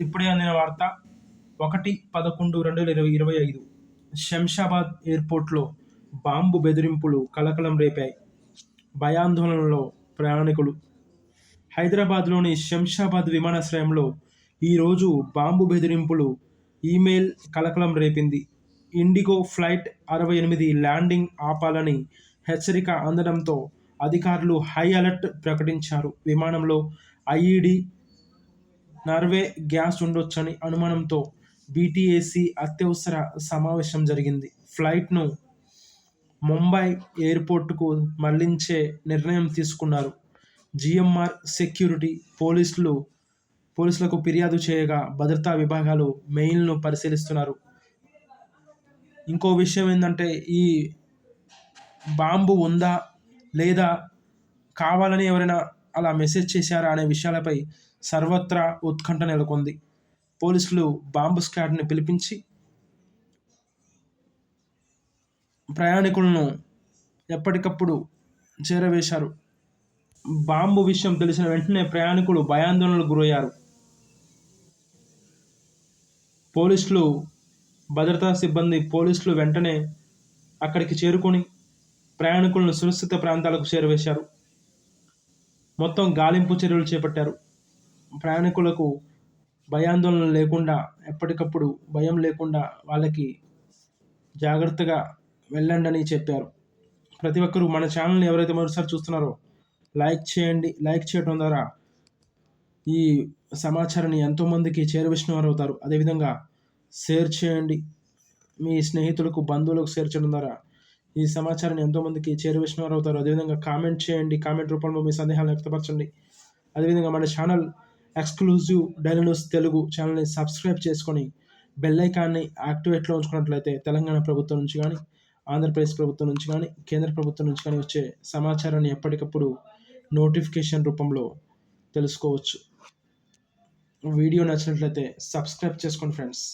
ఇప్పుడే అందిన వార్త ఒకటి పదకొండు రెండు వేల ఇరవై ఇరవై ఐదు. శంషాబాద్ ఎయిర్పోర్ట్లో బాంబు బెదిరింపులు కలకలం రేపాయి. భయాందోళనలో ప్రయాణికులు. హైదరాబాద్లోని శంషాబాద్ విమానాశ్రయంలో ఈరోజు బాంబు బెదిరింపులు ఈమెయిల్ కలకలం రేపింది. ఇండిగో ఫ్లైట్ అరవై ఎనిమిది ల్యాండింగ్ ఆపాలని హెచ్చరిక అందడంతో అధికారులు హై అలర్ట్ ప్రకటించారు. విమానంలో ఐఈడి నార్వే గ్యాస్ ఉండొచ్చని అనుమానంతో బీటీఏసీ అత్యవసర సమావేశం జరిగింది. ఫ్లైట్ను ముంబై ఎయిర్పోర్టుకు మళ్ళించే నిర్ణయం తీసుకున్నారు. జిఎంఆర్ సెక్యూరిటీ పోలీసులు పోలీసులకు ఫిర్యాదు చేయగా భద్రతా విభాగాలు మెయిల్ను పరిశీలిస్తున్నారు. ఇంకో విషయం ఏంటంటే ఈ బాంబు ఉందా లేదా కావాలని ఎవరైనా అలా మెసేజ్ చేశారా అనే విషయాలపై సర్వత్రా ఉత్కంఠ నెలకొంది. పోలీసులు బాంబు స్క్వాడ్ని పిలిపించి ప్రయాణికులను ఎప్పటికప్పుడు చేరవేశారు. బాంబు విషయం తెలిసిన వెంటనే ప్రయాణికులు భయాందోళనకు గురయ్యారు. పోలీసులు భద్రతా సిబ్బంది పోలీసులు వెంటనే అక్కడికి చేరుకొని ప్రయాణికులను సురక్షిత ప్రాంతాలకు చేరవేశారు. మొత్తం గాలింపు చర్యలు చేపట్టారు. ప్రయాణికులకు భయాందోళన లేకుండా ఎప్పటికప్పుడు భయం లేకుండా వాళ్ళకి జాగ్రత్తగా వెళ్ళండి అని చెప్పారు. ప్రతి ఒక్కరూ మన ఛానల్ని ఎవరైతే మరోసారి చూస్తున్నారో లైక్ చేయండి. లైక్ చేయడం ద్వారా ఈ సమాచారాన్ని ఎంతోమందికి చేరవేసిన వారు అవుతారు. అదేవిధంగా షేర్ చేయండి. మీ స్నేహితులకు బంధువులకు షేర్ చేయడం ద్వారా ఈ సమాచారాన్ని ఎంతోమందికి చేరవేసిన వారు అవుతారు అదేవిధంగా కామెంట్ చేయండి. కామెంట్ రూపంలో మీ సందేహాలను వ్యక్తపరచండి. అదేవిధంగా మన channel exclusive daily news Telugu ఛానల్ని సబ్స్క్రైబ్ చేసుకొని బెల్ ఐకాన్ని యాక్టివేట్లో ఉంచుకున్నట్లయితే తెలంగాణ ప్రభుత్వం నుంచి కానీ ఆంధ్రప్రదేశ్ ప్రభుత్వం నుంచి కానీ కేంద్ర ప్రభుత్వం నుంచి కానీ వచ్చే సమాచారాన్ని ఎప్పటికప్పుడు నోటిఫికేషన్ రూపంలో తెలుసుకోవచ్చు. వీడియో నచ్చినట్లయితే సబ్స్క్రైబ్ చేసుకోండి ఫ్రెండ్స్.